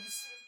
Cubs.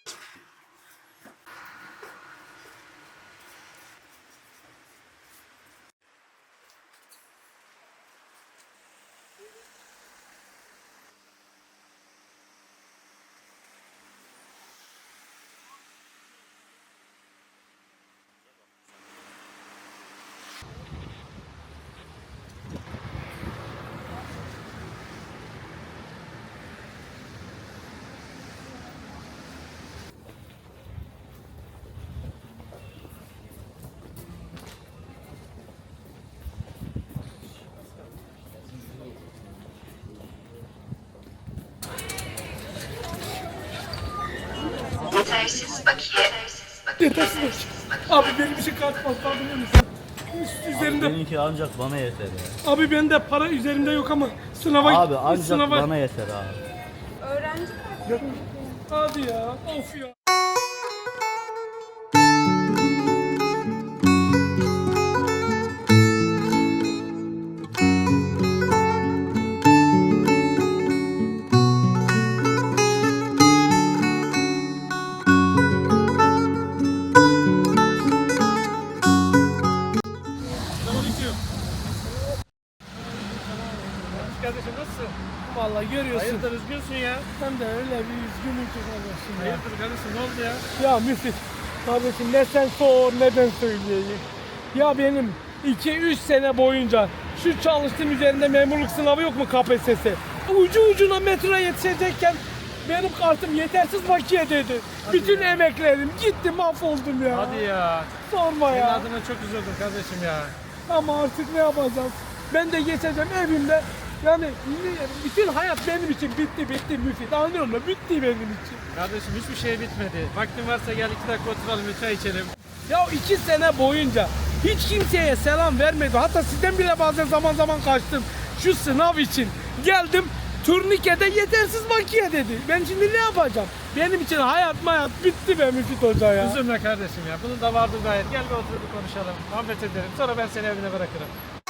Yetersiz bakiye. Yetersiz. Abi benim için kaç fazla biliyor musun? Üst üzerinde. Benimki ancak bana yeter ya. Abi bende para üzerimde yok ama sınava Abi ancak sınava... bana yeter abi. Öğrenci Hadi ya. Of ya. Kardeşim nasılsın? Vallahi görüyorsun. Hayırdır üzgünsün ya? Ben de öyle bir üzgünüm ki kardeşim ya. Hayırdır kardeşim ne oldu ya? Ya Müfit, kardeşim ne sen sor ne ben söyleyeyim. Ya benim 2-3 sene boyunca şu çalıştığım üzerinde memurluk sınavı yok mu KPSS? Ucu ucuna metro yetişecekken benim kartım yetersiz bakiye dedi. Bütün emeklerim gitti mahvoldum ya. Hadi ya. Sorma Senin ya. adına çok üzüldüm kardeşim ya. Ama artık ne yapacağız? Ben de geçeceğim evimde. Yani bütün hayat benim için bitti bitti Müfit. Anlıyor musun? Bitti benim için. Kardeşim hiçbir şey bitmedi. Vaktin varsa gel iki dakika oturalım bir çay içelim. Ya iki sene boyunca hiç kimseye selam vermedi. Hatta sizden bile bazen zaman zaman kaçtım. Şu sınav için geldim turnikede yetersiz bakiye dedi. Ben şimdi ne yapacağım? Benim için hayat hayat bitti be Müfit Hoca ya. Üzülme kardeşim ya. Bunun da vardı gayet. Gel bir otur bir konuşalım. Muhabbet edelim. Sonra ben seni evine bırakırım.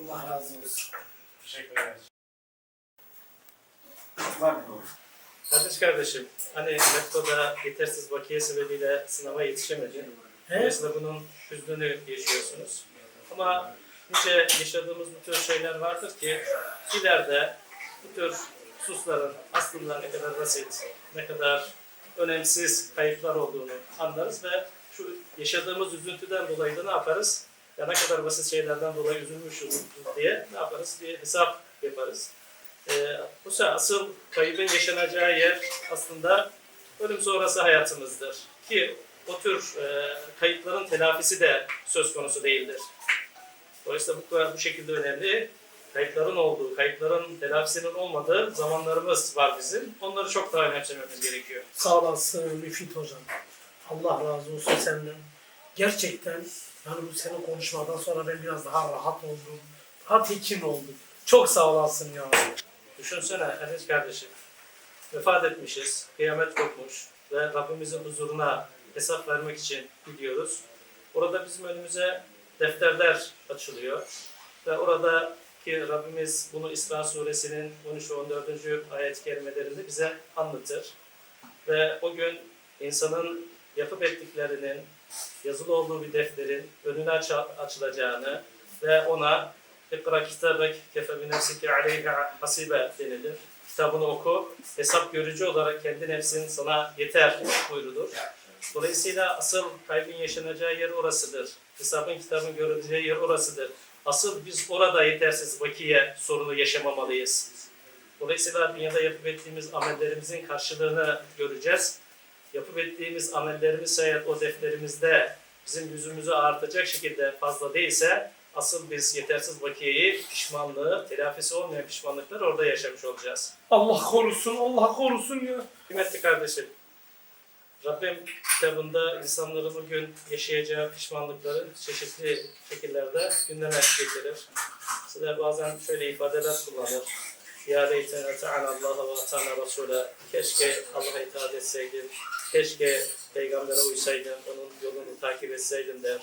Allah razı olsun. Teşekkür ederim. Kardeş kardeşim, hani metroda yetersiz bakiye sebebiyle sınava yetişemedi. Dolayısıyla bunun hüznünü yaşıyorsunuz. Ama nice yaşadığımız bu tür şeyler vardır ki ileride bu tür hususların aslında ne kadar basit, ne kadar önemsiz kayıplar olduğunu anlarız ve şu yaşadığımız üzüntüden dolayı da ne yaparız? Ya ne kadar basit şeylerden dolayı üzülmüşüz diye ne yaparız? Bir hesap yaparız. Ee, bu sefer asıl kaybın yaşanacağı yer aslında ölüm sonrası hayatımızdır. Ki o tür e, kayıpların telafisi de söz konusu değildir. Dolayısıyla bu bu şekilde önemli. Kayıpların olduğu, kayıpların telafisinin olmadığı zamanlarımız var bizim. Onları çok daha önemsememiz gerekiyor. Sağ olasın Müfit Hocam. Allah razı olsun senden. Gerçekten yani bu senin konuşmadan sonra ben biraz daha rahat oldum. Rahat için oldum. Çok sağ olasın ya. Düşünsene Aziz kardeşim. Vefat etmişiz, kıyamet kopmuş ve Rabbimizin huzuruna hesap vermek için gidiyoruz. Orada bizim önümüze defterler açılıyor. Ve orada ki Rabbimiz bunu İsra suresinin 13 ve 14. ayet-i bize anlatır. Ve o gün insanın yapıp ettiklerinin yazılı olduğu bir defterin önüne aç- açılacağını ve ona İkra kitabek kefe bi nefsike aleyhe hasibe denilir. Kitabını oku, hesap görücü olarak kendi nefsin sana yeter buyrulur. Dolayısıyla asıl kaybın yaşanacağı yer orasıdır. Hesabın kitabın görüleceği yer orasıdır. Asıl biz orada yetersiz vakiye sorunu yaşamamalıyız. Dolayısıyla dünyada yapıp ettiğimiz amellerimizin karşılığını göreceğiz. Yapıp ettiğimiz amellerimiz eğer o defterimizde bizim yüzümüzü artacak şekilde fazla değilse asıl biz yetersiz vakiyeyi, pişmanlığı, telafisi olmayan pişmanlıkları orada yaşamış olacağız. Allah korusun, Allah korusun ya. Kıymetli kardeşim, Rabbim kitabında insanların bugün yaşayacağı pişmanlıkları çeşitli şekillerde gündeme getirir. Sizler bazen şöyle ifadeler kullanır. Ya leytene te'ala Allah'a ve atana Resul'a. Keşke Allah'a itaat etseydim. Keşke Peygamber'e uysaydım. Onun yolunu takip etseydim der.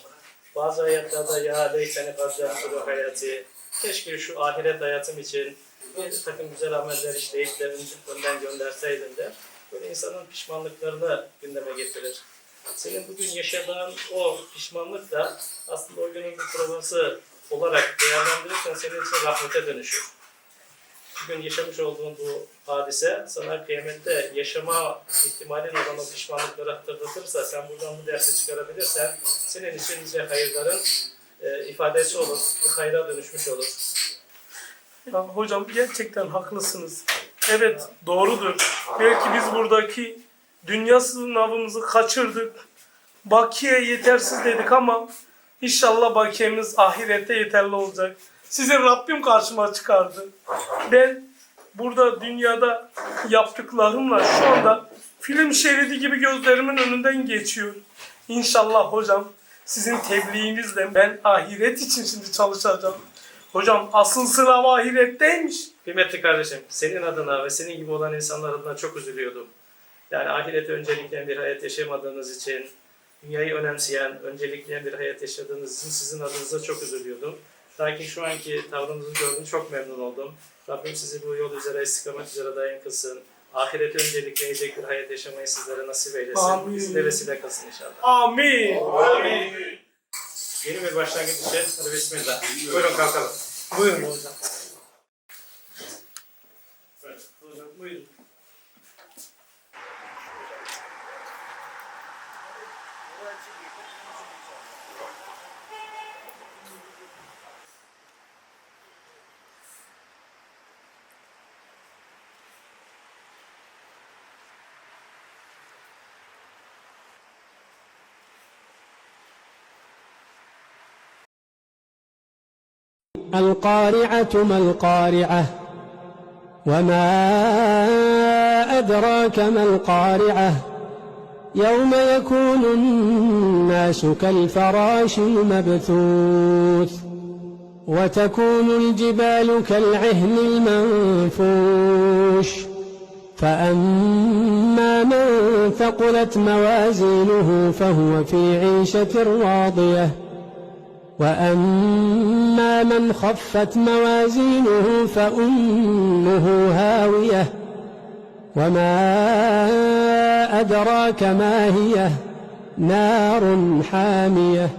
Bazı ayetlerde ya leytene kaddemtulu hayatı. Keşke şu ahiret hayatım için bir takım güzel ameller işleyip de önden gönderseydim der. Böyle insanın pişmanlıklarını gündeme getirir. Senin bugün yaşadığın o pişmanlık da aslında o günün bir provası olarak değerlendirirsen senin için rahmete dönüşür. Bugün yaşamış olduğun bu hadise sana kıyamette yaşama ihtimalin olan o pişmanlıkları hatırlatırsa sen buradan bu dersi çıkarabilirsen senin için nice hayırların e, ifadesi olur. Bir hayra dönüşmüş olur. Ya hocam gerçekten haklısınız. Evet doğrudur. Belki biz buradaki dünya sınavımızı kaçırdık. Bakiye yetersiz dedik ama inşallah bakiyemiz ahirette yeterli olacak. Size Rabbim karşıma çıkardı. Ben burada dünyada yaptıklarımla şu anda film şeridi gibi gözlerimin önünden geçiyor. İnşallah hocam sizin tebliğinizle ben ahiret için şimdi çalışacağım. Hocam asıl sınav ahiretteymiş. Kıymetli kardeşim, senin adına ve senin gibi olan insanlar adına çok üzülüyordum. Yani ahireti öncelikleyen bir hayat yaşamadığınız için, dünyayı önemseyen, öncelikleyen bir hayat yaşadığınız için sizin adınıza çok üzülüyordum. Lakin şu anki tavrınızı gördüm, çok memnun oldum. Rabbim sizi bu yol üzere, istikamet üzere dayan kılsın. Ahireti öncelikleyecek bir hayat yaşamayı sizlere nasip eylesin. Amin. Bizlere vesile kılsın inşallah. Amin. Yeni bir başlangıç için hadi bismillah. Buyurun kalkalım. Buyurun hocam. Evet, hocam buyurun. القارعة ما القارعة وما أدراك ما القارعة يوم يكون الناس كالفراش المبثوث وتكون الجبال كالعهن المنفوش فأما من ثقلت موازينه فهو في عيشة راضية وأما من خفت موازينه فأمه هاوية وما أدراك ما هي نار حامية